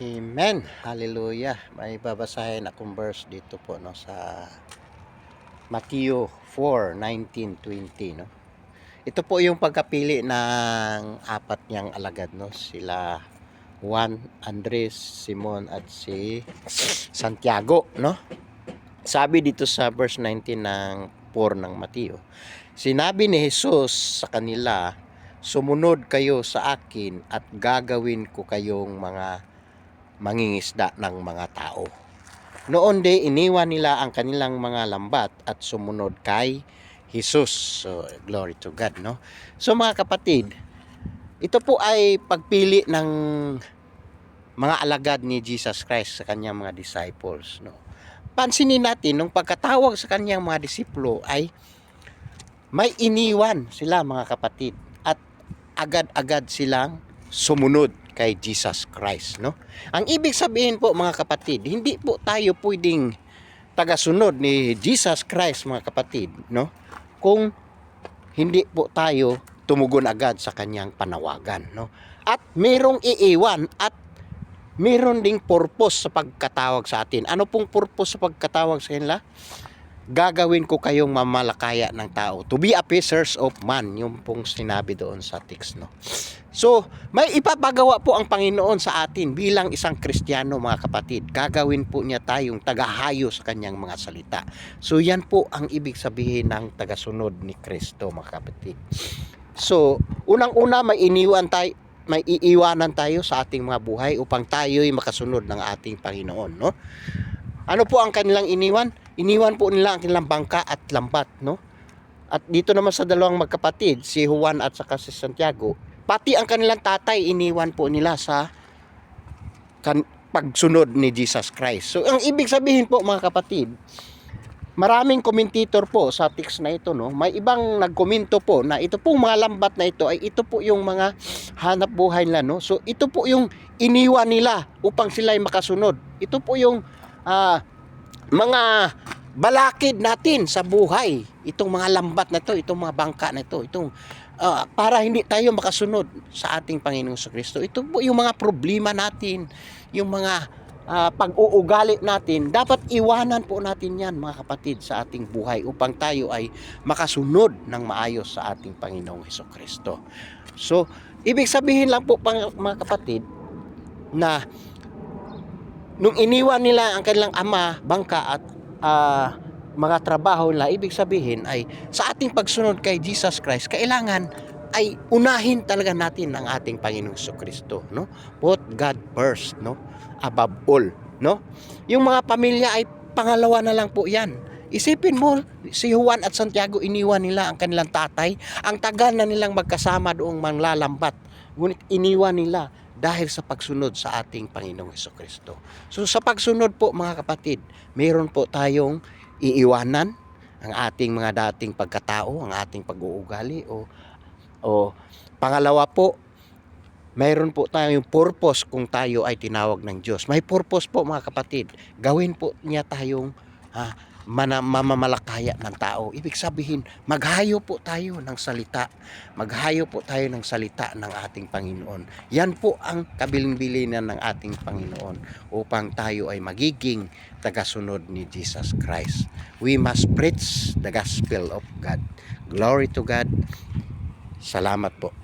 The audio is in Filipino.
Amen. Hallelujah. May babasahin akong verse dito po no sa Mateo 4:19-20 no. Ito po yung pagkapili ng apat niyang alagad no, sila Juan, Andres, Simon at si Santiago no. Sabi dito sa verse 19 ng 4 ng Mateo. Sinabi ni Jesus sa kanila, sumunod kayo sa akin at gagawin ko kayong mga mangingisda ng mga tao. Noon di iniwan nila ang kanilang mga lambat at sumunod kay Jesus. So, glory to God, no? So, mga kapatid, ito po ay pagpili ng mga alagad ni Jesus Christ sa kanyang mga disciples, no? Pansinin natin, nung pagkatawag sa kanyang mga disipulo ay may iniwan sila mga kapatid at agad-agad silang sumunod kay Jesus Christ, no? Ang ibig sabihin po mga kapatid, hindi po tayo pwedeng tagasunod ni Jesus Christ mga kapatid, no? Kung hindi po tayo tumugon agad sa kanyang panawagan, no? At merong iiwan at meron ding purpose sa pagkatawag sa atin. Ano pong purpose sa pagkatawag sa kanila? Gagawin ko kayong mamalakaya ng tao. To be a fishers of man, yung pong sinabi doon sa text, no? So, may ipapagawa po ang Panginoon sa atin bilang isang Kristiyano mga kapatid. Gagawin po niya tayong tagahayo sa kanyang mga salita. So, yan po ang ibig sabihin ng tagasunod ni Kristo mga kapatid. So, unang-una may iniwan tayo may iiwanan tayo sa ating mga buhay upang tayo'y makasunod ng ating Panginoon, no? Ano po ang kanilang iniwan? Iniwan po nila ang kanilang bangka at lambat, no? At dito naman sa dalawang magkapatid, si Juan at saka si Santiago, pati ang kanilang tatay iniwan po nila sa kan pagsunod ni Jesus Christ. So ang ibig sabihin po mga kapatid, maraming komentator po sa text na ito no. May ibang nagkomento po na ito pong mga lambat na ito ay ito po yung mga hanap buhay nila no. So ito po yung iniwan nila upang sila ay makasunod. Ito po yung ah, mga balakid natin sa buhay. Itong mga lambat na to, itong mga bangka na ito, itong ah, para hindi tayo makasunod sa ating Panginoong Kristo. Ito po yung mga problema natin, yung mga ah, pag-uugali natin, dapat iwanan po natin yan mga kapatid sa ating buhay upang tayo ay makasunod ng maayos sa ating Panginoong Heso Kristo. So, ibig sabihin lang po mga kapatid na nung iniwan nila ang kanilang ama, bangka at ah, mga trabaho nila, ibig sabihin ay sa ating pagsunod kay Jesus Christ, kailangan ay unahin talaga natin ang ating Panginoong Kristo, no? Put God first, no? Above all, no? Yung mga pamilya ay pangalawa na lang po 'yan. Isipin mo, si Juan at Santiago iniwan nila ang kanilang tatay. Ang tagal na nilang magkasama doong manglalambat. Ngunit iniwan nila dahil sa pagsunod sa ating Panginoong Hesus Kristo. So sa pagsunod po mga kapatid, mayroon po tayong iiwanan ang ating mga dating pagkatao, ang ating pag-uugali o o pangalawa po, mayroon po tayong purpose kung tayo ay tinawag ng Diyos. May purpose po mga kapatid. Gawin po niya tayong ah, mana, mamamalakaya ng tao. Ibig sabihin, maghayo po tayo ng salita. Maghayo po tayo ng salita ng ating Panginoon. Yan po ang kabilin-bilinan ng ating Panginoon upang tayo ay magiging tagasunod ni Jesus Christ. We must preach the gospel of God. Glory to God. Salamat po.